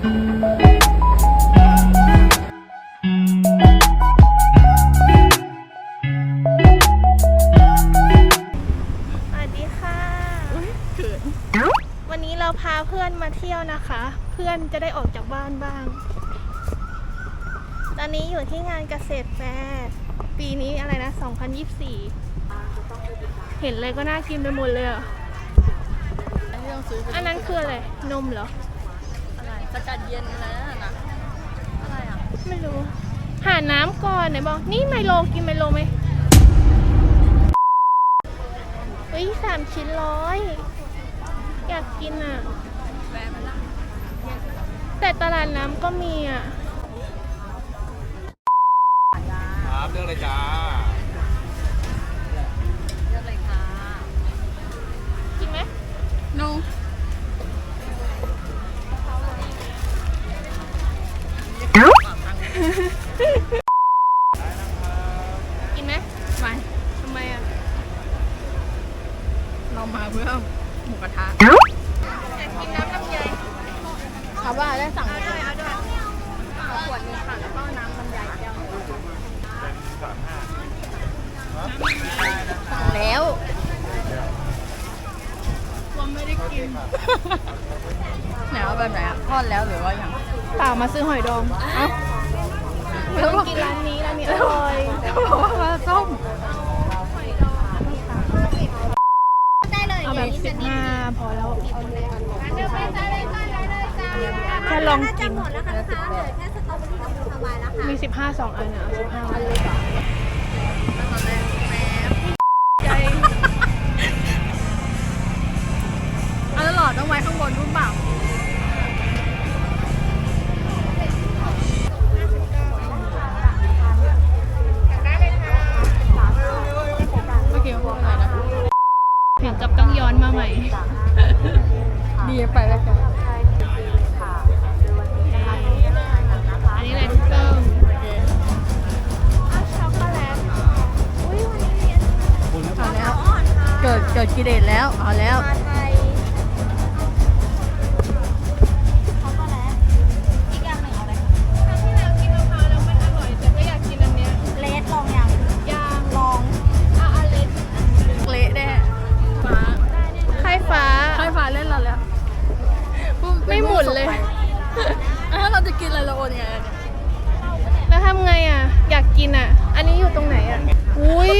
สวัสดีค่ะ วันนี้เราพาเพื่อนมาเที่ยวนะคะ เพื่อนจะได้ออกจากบ้านบ้าง ตอนนี้อยู่ที่งานเกษตรแฟร์ปีนี้อะไรนะ 2024 เห็นเลยก็น่ากินไปหมดเลยอะอันนั้นคืออะไร นมเหรอ อะไรสกัดเย็นอะไรนั่นนะอะไรอะไม่รู้ หาน้ำก่อนไหนบอก นี่ไมโลกินไมโลไหมเฮ้ยสามชิ้นร้อย อยากกินอะ แวะมาละแต่ตลาดน้ำก็มีอะ ครับเรื่องอะไรจ้าเลือกเลยค่ะ กินไหมนู แล้วว่าไม่ได้กินไหนเอาแบบไหนอะทอดแล้วหรือว่ายังเปล่ามาซื้อหอยดองเอ้าไม่ต้องกินร้านนี้ร้านนี้อร่อยบอกว่าปลาส้มเอาแบบสิบห้าพอแล้วแค่ลองกิน หมดแล้วค่ะลูกค้าเหลือแค่ส ตรอเบอรี่กับบูทาวายแล้วค่ะมีสิบห้าสองอันอะสิบห้าอันเอาแล้วหลอดต้องไว้ข้างบนรุ่นเปล่าเมื่อกี้เขาพูดอะไรนะถึงกับต้องย้อนมาใหม่ ดีไปแล้วกันอัน เกิดเกิดกิเลสแล้ว เอาแล้ว มาไทยช็อกโกแลตอีกอย่างหนึ่งเอาอะไรคะครั้งที่แล้วกินมะพร้าวแล้วมันอร่อยแต่ก็อยากกินอันเนี้ยเลสลองยังยางลองอะอันเล็กเละแน่ฟ้าไข่ฟ้าใครฟ้าเล่นเราแล้วไม่หมุนเลย อะถ้าเราจะกินอะไรเราโอนยังไงเนี่ยแล้วทำไงอะ อยากกินอะ อันนี้อยู่ตรงไหนอะ อุ้ย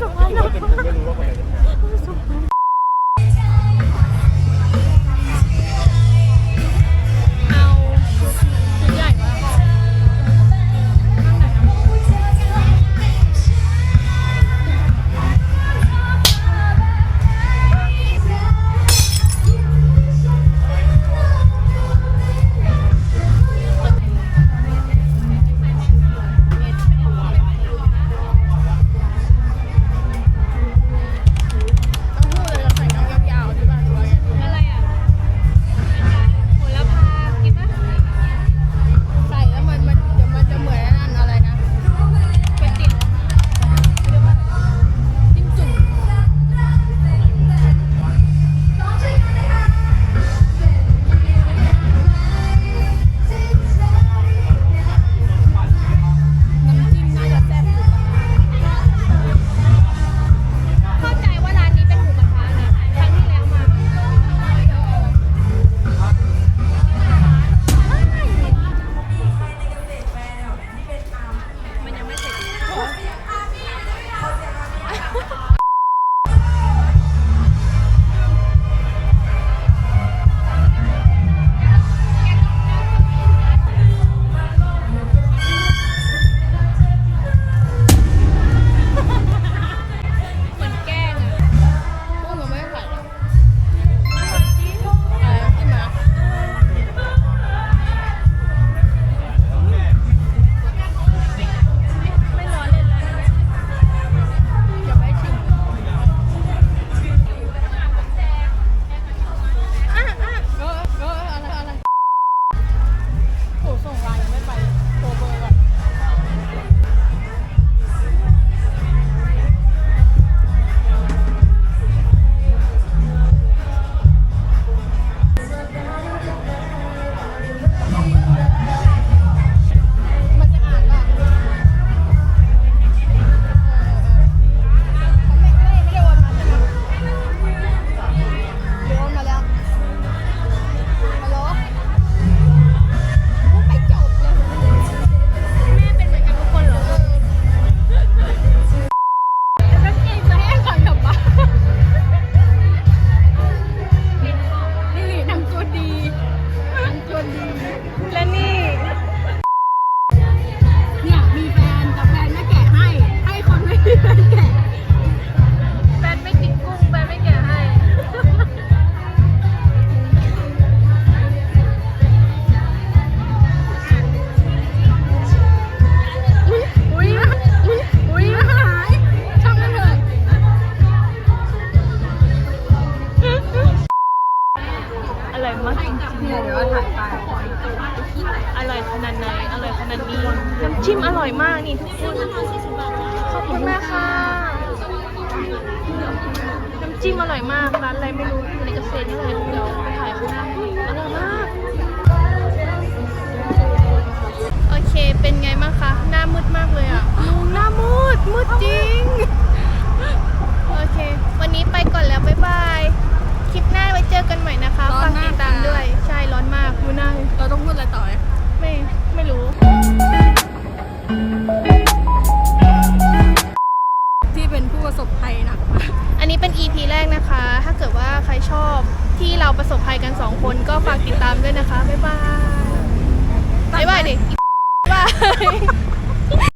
รู้ เนี่ยเดี๋ยวถ่ายไปอร่อยขนาดไหนอร่อยขนาดนี้น้ำจิ้มอร่อยมากนี่ทุกคนขอบคุณมากค่ะน้ำจิ้มอร่อยมากร้านอะไรไม่รู้อยู่ในเกษตรนี่เลยเดี๋ยวไปถ่ายข้างหน้าให้อร่อยมากโอเคเป็นไงบ้างคะหน้ามืดมากเลยอะลุงหน้ามืดมืดจริง ชอบ ที่เราประสบภัยกันสองคนก็ฝากติดตามด้วยนะคะ บ๊ายบาย บ๊ายบายดิบ๊ายบาย